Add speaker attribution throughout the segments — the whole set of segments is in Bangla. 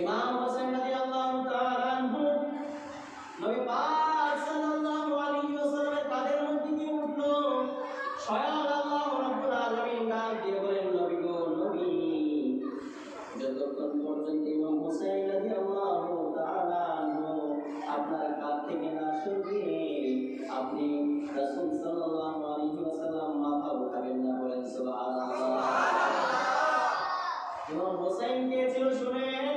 Speaker 1: ইমাম হোসেন রাদিয়াল্লাহু তাআলা আনহু, নবী পাক সাল্লাল্লাহু আলাইহি ওয়াসাল্লামের কাঁধের মধ্যে দিয়ে উঠল। স্বয়ং আল্লাহ রাব্বুল আলামিন ডাক দিয়ে বলেন, নবী গো, নবী। যতক্ষণ পর্যন্ত ইমাম হোসেন রাদিয়াল্লাহু তাআলা আনহু আপনার কাঁধ থেকে না সরবে আপনি রাসূল সাল্লাল্লাহু আলাইহি ওয়াসাল্লাম মাথা উঠাবেন না বলেন, সুবহানাল্লাহ। ইমাম হোসেন কে ছিল শুনেন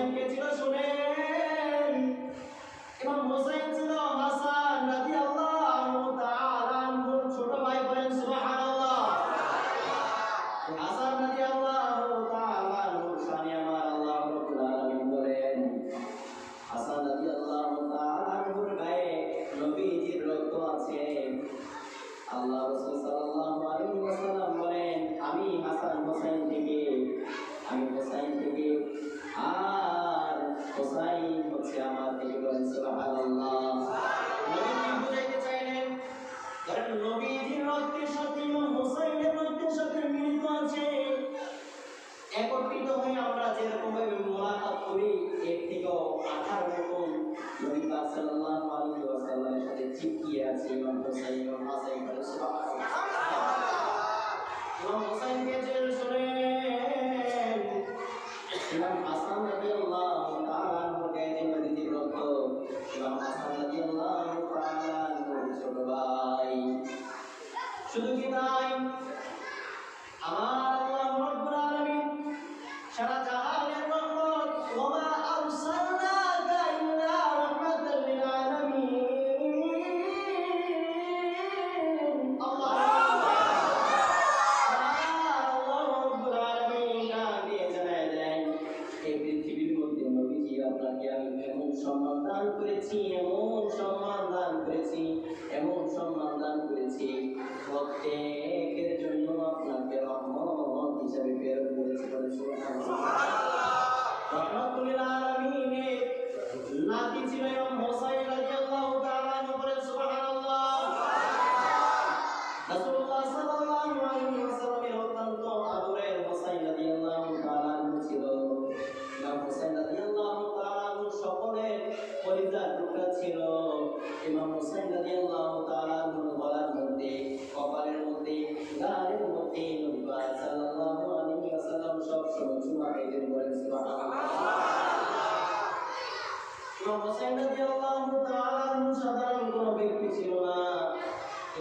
Speaker 1: সঙ্গে রহমত হিসাবে প্রেরণ করেছে বলে রহমত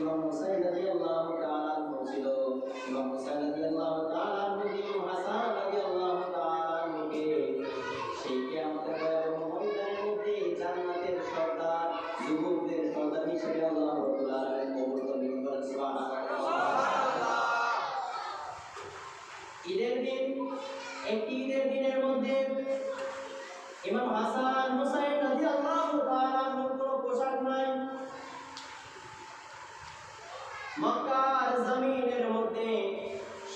Speaker 1: 我生意的业务呢？মক্কার জমিনের মধ্যে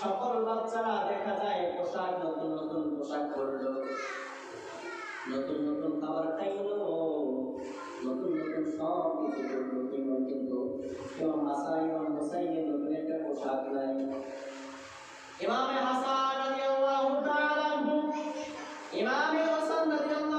Speaker 1: সকল বাচ্চারা দেখা যায় পোশাক, নতুন নতুন পোশাক পরলো। নতুন নতুন খাবার খাইলো, নতুন নতুন সব কিছু করল কিন্তু কেউ মাসাই ও মুসাইয়ে নতুন একটা পোশাক নাই। ইমামে হাসান রাদিয়াল্লাহু তাআলা ইমামে হাসান রাদিয়াল্লাহু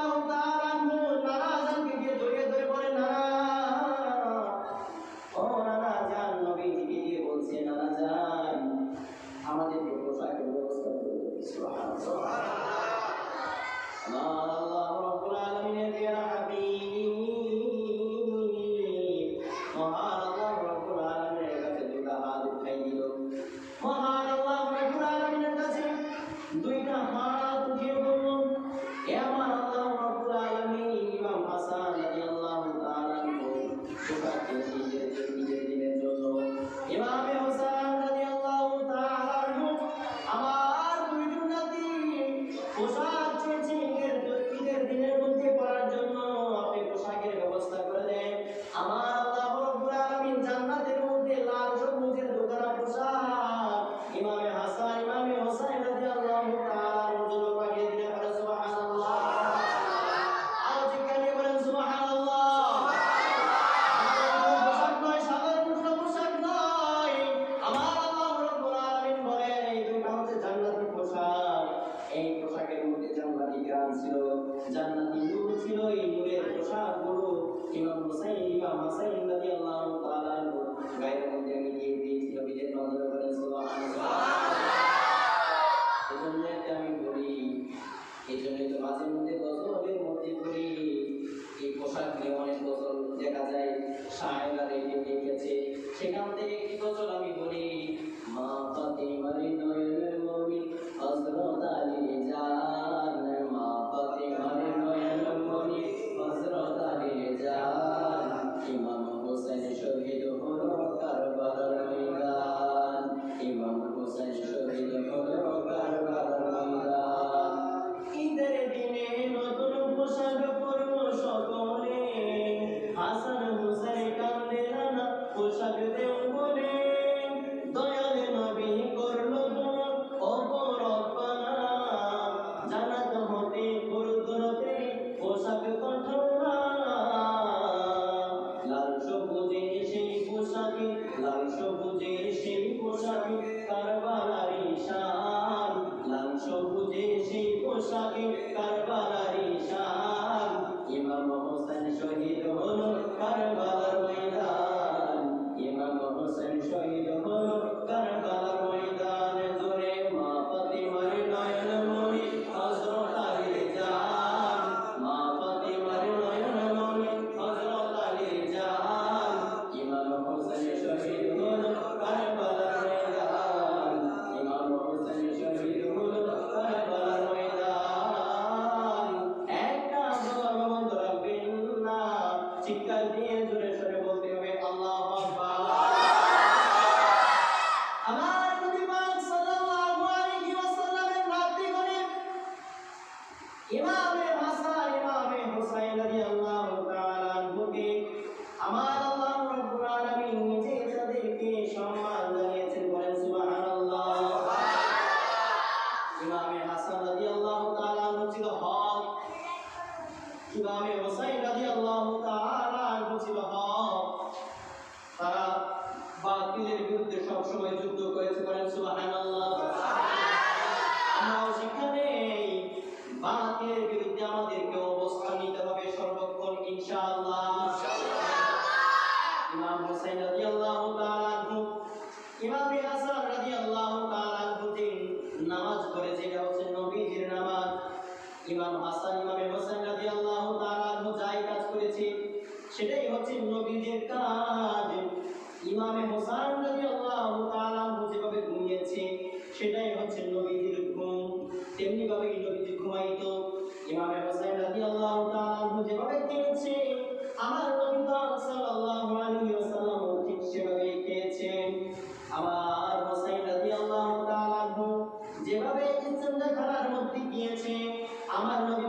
Speaker 1: zaman লাল সবুজে সেই পোশাকে কারবালারি শান লাল সবুজে সেই পোশাকে কারবালারি শান ইমাম হোসেন শহীদ হল কারবালা ইনশাআল্লাহ। ইমাম নামাজ পড়েছে এটা হচ্ছে নবীজির নামাজ। ইমাম হাসান, ইমাম হোসেন যাই কাজ করেছে, সেটাই হচ্ছে নবীজির কাজ। ইমামে হোসেন রাদিয়াল্লাহু তাআলা ঘুমিয়েছে, সেটাই হচ্ছে নবীজির ঘুম। তেমনি ভাবে নবীজি ঘুমাইতো। ইমামে হোসেন রাদিয়াল্লাহু তাআলা যেভাবে খেয়েছে আমার নবী পাক সাল্লাল্লাহু আলাইহি ওয়াসাল্লাম ঠিক সেভাবে খেয়েছেন। আমার হোসেন রাদিয়াল্লাহু তাআলা যেভাবে ইসলামটা খানার মধ্যে গিয়েছে, আমার নবী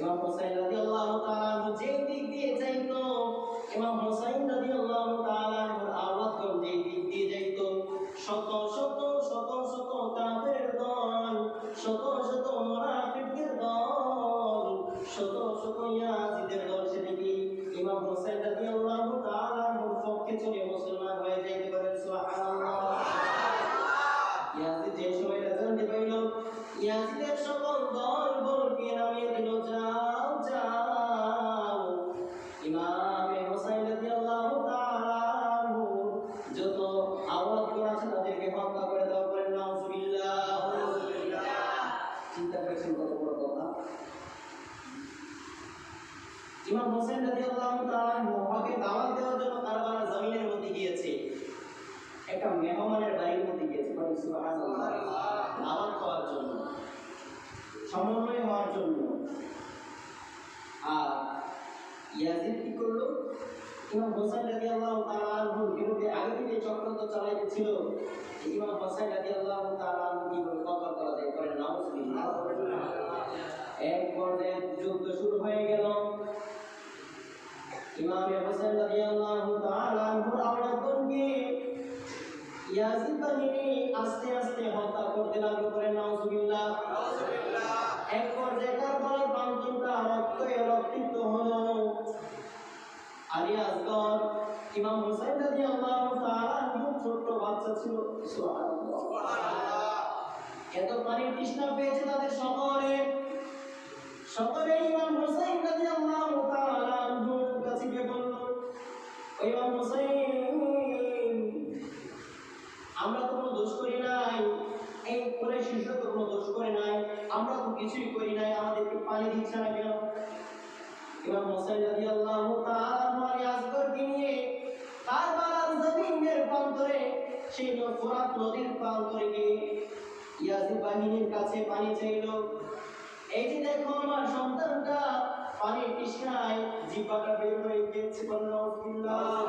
Speaker 1: ইমাম হোসাইন রাদিয়াল্লাহু তাআলা যে দিক দিয়ে যাইতো, ইমাম হোসাইন রাদিয়াল্লাহু তাআলা আওয়াজ করে যে দিক দিয়ে যাইতো। শত শত সমন্বয় হওয়ার জন্য। আর ইয়াজিদ কি করল? ইমাম হোসেন রাজি আল্লাহ তালুর বিরুদ্ধে আগে থেকে চক্রান্ত চালাইতেছিল। ইমাম হোসেন রাজি আল্লাহ তালু কীভাবে কতল করা যায়? করে নাও এক পর্যায়ে যুদ্ধ শুরু হয়ে গেল। ইমাম হোসেন রাজি আল্লাহ তালুর আওলাদকে ইয়াজিদ বাহিনী আস্তে আস্তে হত্যা করতে লাগল করে নাউজুবিল্লাহ। এক পর্যায়ে কারবালার প্রান্তরটা রক্তে রক্তিত হলো। আলী আসগর ইমাম হুসাইন রাদিয়াল্লাহু তাআলা খুব ছোট্ট বাচ্চা ছিল। সুবহানাল্লাহ। এত পানির তৃষ্ণা পেয়েছে তাদের সকলে। সকলে ইমাম হুসাইন রাদিয়াল্লাহু তাআলা আনহুর কাছে গিয়ে বলল ইমাম হুসাইন আমরা তো কোনো দোষ করি নাই। এই করে শিশু তো কোনো দোষ করে নাই। আমরা তো কিছুই করি নাই। আমাদেরকে পানি দিচ্ছে না কেন? ইমাম হোসেন রাদিয়াল্লাহু তাআলা আলী আসগরকে নিয়ে জমিনের প্রান্তরে, সেই ফোরাত নদীর প্রান্তরে গিয়ে ইয়াজিদ বাহিনীর কাছে পানি চাইল। এই যে দেখো আমার সন্তানটা পানির তৃষ্ণায় জিব্বাটা বের হয়ে গেছে দাও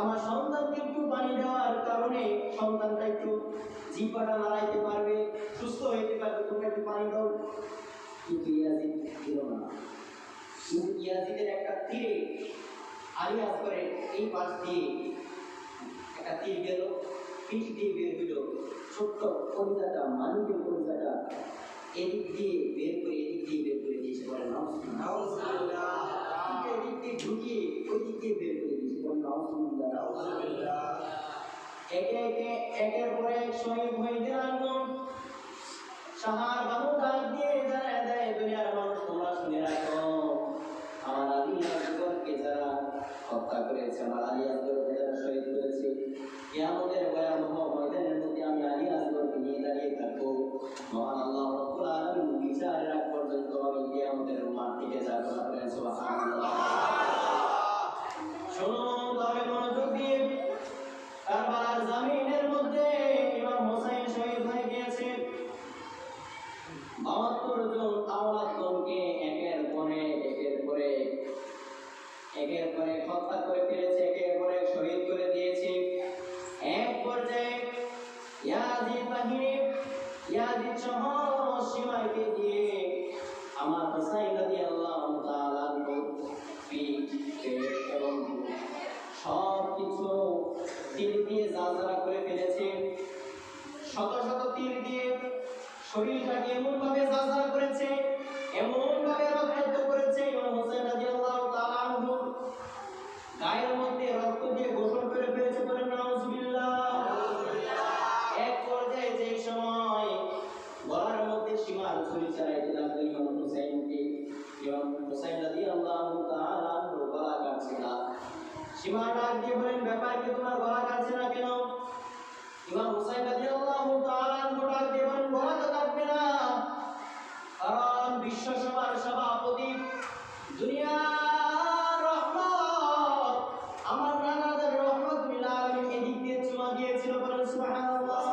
Speaker 1: আমার সন্তানকে একটু পানি দেওয়ার কারণে সন্তানটা একটু জিব্বাটা নাড়াইতে পারবে, সুস্থ হইতে পারবে তুমি একটু পানি দাও। কিন্তু ইয়াজিদ দিল না। ইয়াজিদের একটা তীরে, আলী আসগরের এই পাশ দিয়ে একটা তীর গেল। পিঠ দিয়ে বের হইল। ছোট্ট কবিতাটা, মানুষের কবিতাটা এদিক দিয়ে বের করে, এদিক দিয়ে বের করে দিয়েছে বলে নাউজুবিল্লাহ এদিক দিয়ে ঢুকিয়ে ওই দিক দিয়ে বের করে দিয়েছে বলে নাউজুবিল্লাহ একে একে একের পরে শহীদ হইতে লাগল সাহার বাবু ডাক দিয়ে জানায় দেয়, দুনিয়ার মানুষ তোমরা শুনে রাখো। আমার যারা যারা আমি আলী আসগরকে নিয়ে দাঁড়িয়ে থাকব। মহান আল্লাহ রব্বুল আলামিন ইয়াজিদ সহ দিয়ে আমার তীর দিয়ে জাজরা করে ফেলেছে শত শত তীর দিয়ে শরীরটাকে এমন ভাবে জাজরা করেছে এমন ভাবে রক্তাক্ত করেছে ইমাম হোসেন রাদিয়াল্লাহু তাআলা গায়ের মধ্যে রক্ত দিয়ে গোসল করে ফেলেছে বলে নাউজুবিল্লাহ। সীমা ডাক দিয়ে বলেন ব্যাপার কি তোমার গলা কাটছে না কেন? ইমাম হুসাইন রাদিয়াল্লাহু তাআলা ডাক দিয়ে বলেন, গলা তো কাটবে না। কারণ বিশ্ব সভার সভাপতি দুনিয়ার রহমত, আমার নানাদের রহমত মিলাল এদিক দিয়ে চুমা দিয়েছিল বলেন, সুবহানাল্লাহ।